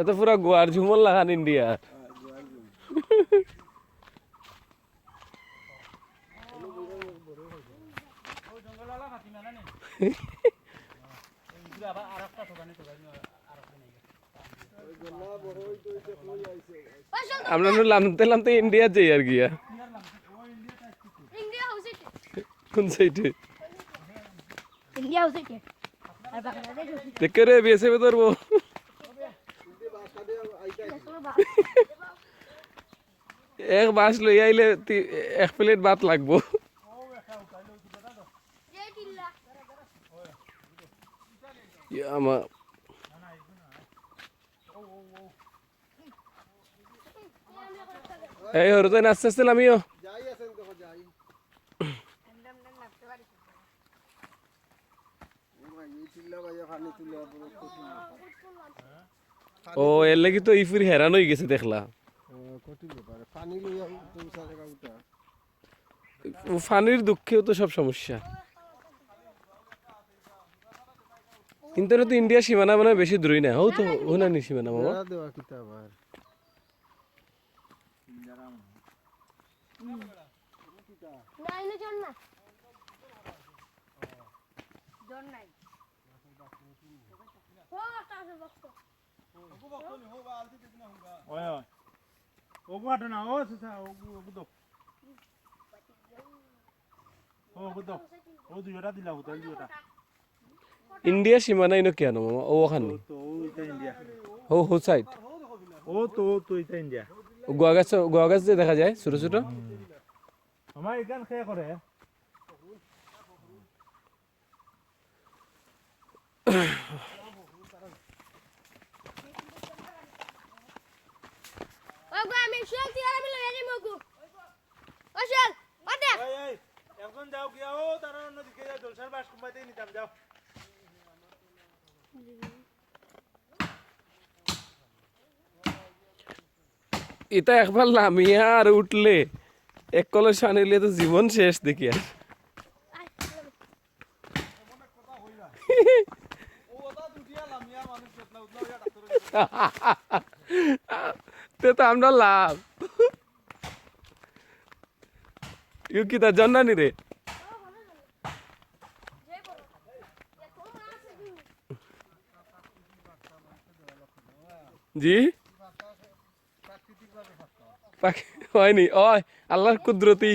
এত পুরা গোয়ার ঝুমর লাগান ইন্ডিয়া। আমরা নামতে নামতে ইন্ডিয়া যাই আর গিয়া। কোন সাইডে? ইন্ডিয়া হাউস আর বাংলাদেশ দেখে রে, বিএসএফ ধরবো। এক বাস লই আইলে এক প্লেট ভাত লাগবো। আমার এই হরতে আস্তে নামিও যাই আছেন দেখো যাই ও ভাই এই চিল্লা ভাইয়া পানি তুলে পুরো কঠিন ও, এর লাগি তো ইফির হেরান হয়ে গেছে, দেখলা। ফানির দুঃখেও তো সব সমস্যা। কিন্তু তো ইন্ডিয়া সীমানা মানে বেশি দূরই না। ও তো ও না সীমানা মামা বেড়া দেওয়া কিতা আবার না এনে জন না জন নাই ও একটা আছে বক্স ওই ওই ওগু হাঁটো না ও সুসা ওগু ওগু দো ও ওগু দো ও দুইটা দিলা হোটেল দুইটা ইন্ডিয়া সীমানা ইনো কেন মামা? ও ওখানে ও হো সাইড। ও তো ও তো এটা ইন্ডিয়া গোয়া গাছ গোয়া গাছ যে দেখা যায়, ছোট ছোট? আমার এখান খেয়ে করে ও গো আমি শুয়ে তিয়ার আমি লয়ে যাই মগু। ও চল ও এই এই এখন যাও গিয়া ও তারা অন্যদিকে যাও জলসার বাস কুমাইতে নিতাম যাও। এটা একবার নামিয়া আর উঠলে এক কলস আনিলে তো জীবন শেষ দেখি আর। তে তো আমরা লাভ। ইউ কি তা রে? জি? হয়নি। ওই, আল্লাহর কুদরতি।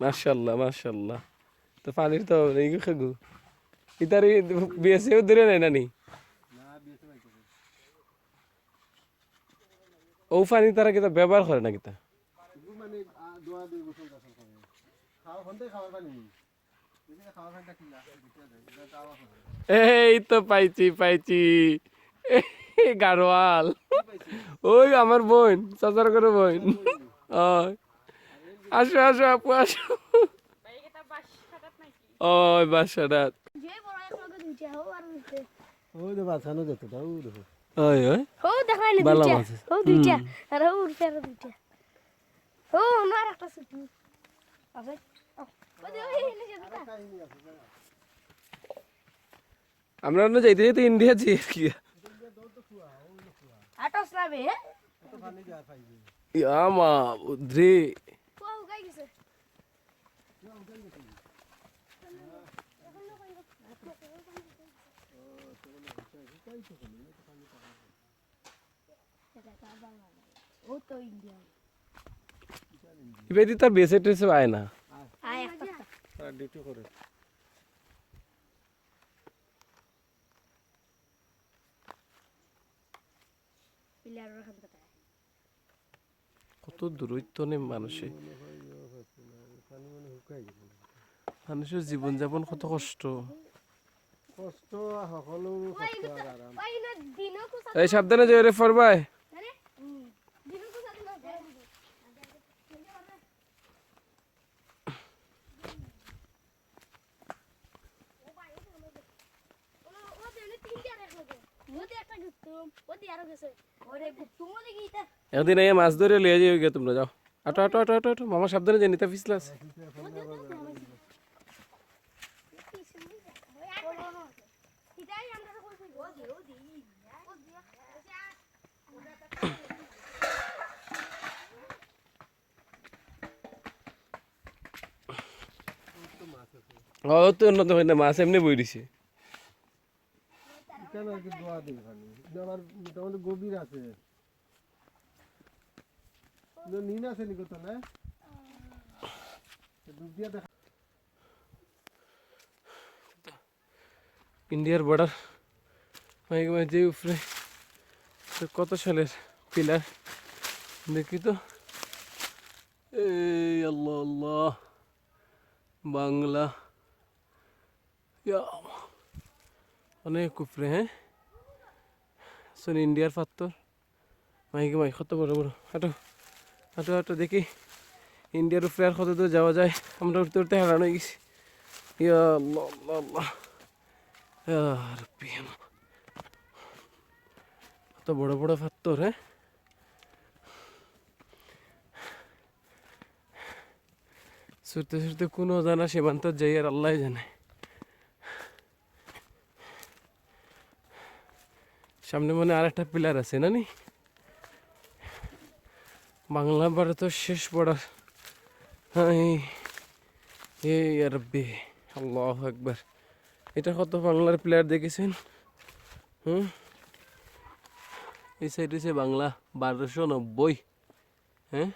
মাশাল্লাহ মাশাল্লাহ। তো পানির তো নেই গো খাগু। ইতারি বিএসএও দূরে নাই নানি? ও পানি তারা কিতা ব্যবহার করে না কিতা? এই তো পাইছি পাইছি। এই গাড়োয়াল ওই আমার বোন চাচার করে বোন। আসো আসো, আপু, আসো। ওই বাসাটা ওই বাঁচানো যেত ওই ওই হো দেখাই না দুইটা। হো দুইটা। আর হো উঠে আর দুইটা। হো ওনার একটা ছুটি। আছে ও আমরা না যাইতে যাইতে ইন্ডিয়া যাই কি। আটস হ্যাঁ? উদ্রে। ও গাই গেছে। ও তো ইন্ডিয়া ইবেদি তার বেসে টেসে আয় না। আয় ডিউটি করে। কত দূরত্ব নেই মানুষে। মানে মানুষের জীবনযাপন কত কষ্ট। কষ্ট সকলো এই সাবধানে যাই। রে ফরবাই একদিন এই মাছ ধরে লিয়ে যাই গিয়ে তোমরা যাও। আটো আটো আটো আটো আটো মামা সাবধানে যাই নিতে ফিসলাস। ও তো উন্নত হয় না মাছ এমনি বই দিছে। কেন আর কি দোয়া দিই খালি? আমার মোটামুটি গভীর আছে। কিন্তু নিন আছে নি কত না? ডুব দিয়া দেখা ইন্ডিয়ার বর্ডার মাইক মাঝে উপরে। কত সালের পিলার দেখি তো। এই আল্লাহ আল্লাহ। বাংলা। অনেক উপরে হ্যাঁ? শোন ইন্ডিয়ার পাত্তর মাইকে মাই কত বড় বড়। হাঁটো হাঁটো হাঁটো, দেখি। ইন্ডিয়ার উপরে আর কত দূর যাওয়া যায়? আমরা উঠতে উঠতে হারানো গেছি। কত বড় বড় পাত্তর হ্যাঁ? ছুটতে ছুটতে কোনো জানা সীমান্ত যাই আর আল্লাহ জানে। সামনে মনে আর একটা পিলার আছে, না নি? বাংলা ভারতের শেষ বর্ডার এই রব্বি আল্লাহ একবার এটা কত বাংলার প্লেয়ার দেখেছেন? হুম? এই সাইড হচ্ছে বাংলা, বারোশো নব্বই। হ্যাঁ?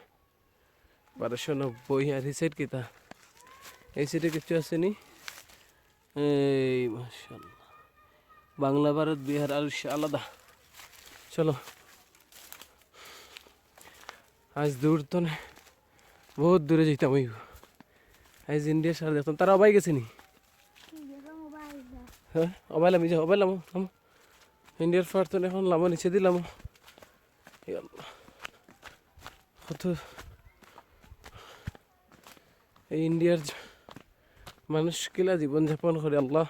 বারোশো নব্বই, আর এই সাইড কিতা এই সাইডে কিছু আসেনি এই, মাশাল্লাহ। বাংলা ভারত, বিহার আর আলাদা। চলো। আজ দূর তো না, বহুত দূরে যেতাম ওই। আজ ইন্ডিয়া সার দেখতাম তারা অবাই গেছে নি? হ্যাঁ অবাইলাম যে অবাইলাম লাম ইন্ডিয়ার ফার তো এখন, লামো নিচে দিলাম কত এই ইন্ডিয়ার মানুষ কিলা জীবনযাপন করে আল্লাহ।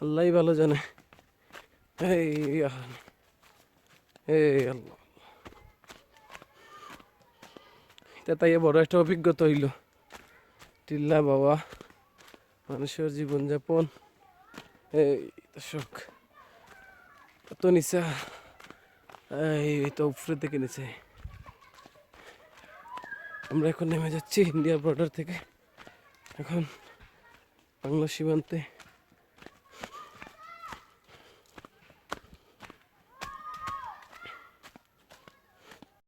আল্লাহই ভালো জানে। এই আল্লাহ এটা তাই বড় একটা অভিজ্ঞতা হইল। টিল্লা বাবা, মানুষের জীবনযাপন। এই দর্শক কত নিচা। এই তো উপরে থেকে নিচে। আমরা এখন নেমে যাচ্ছি ইন্ডিয়া বর্ডার থেকে। এখন বাংলা সীমান্তে।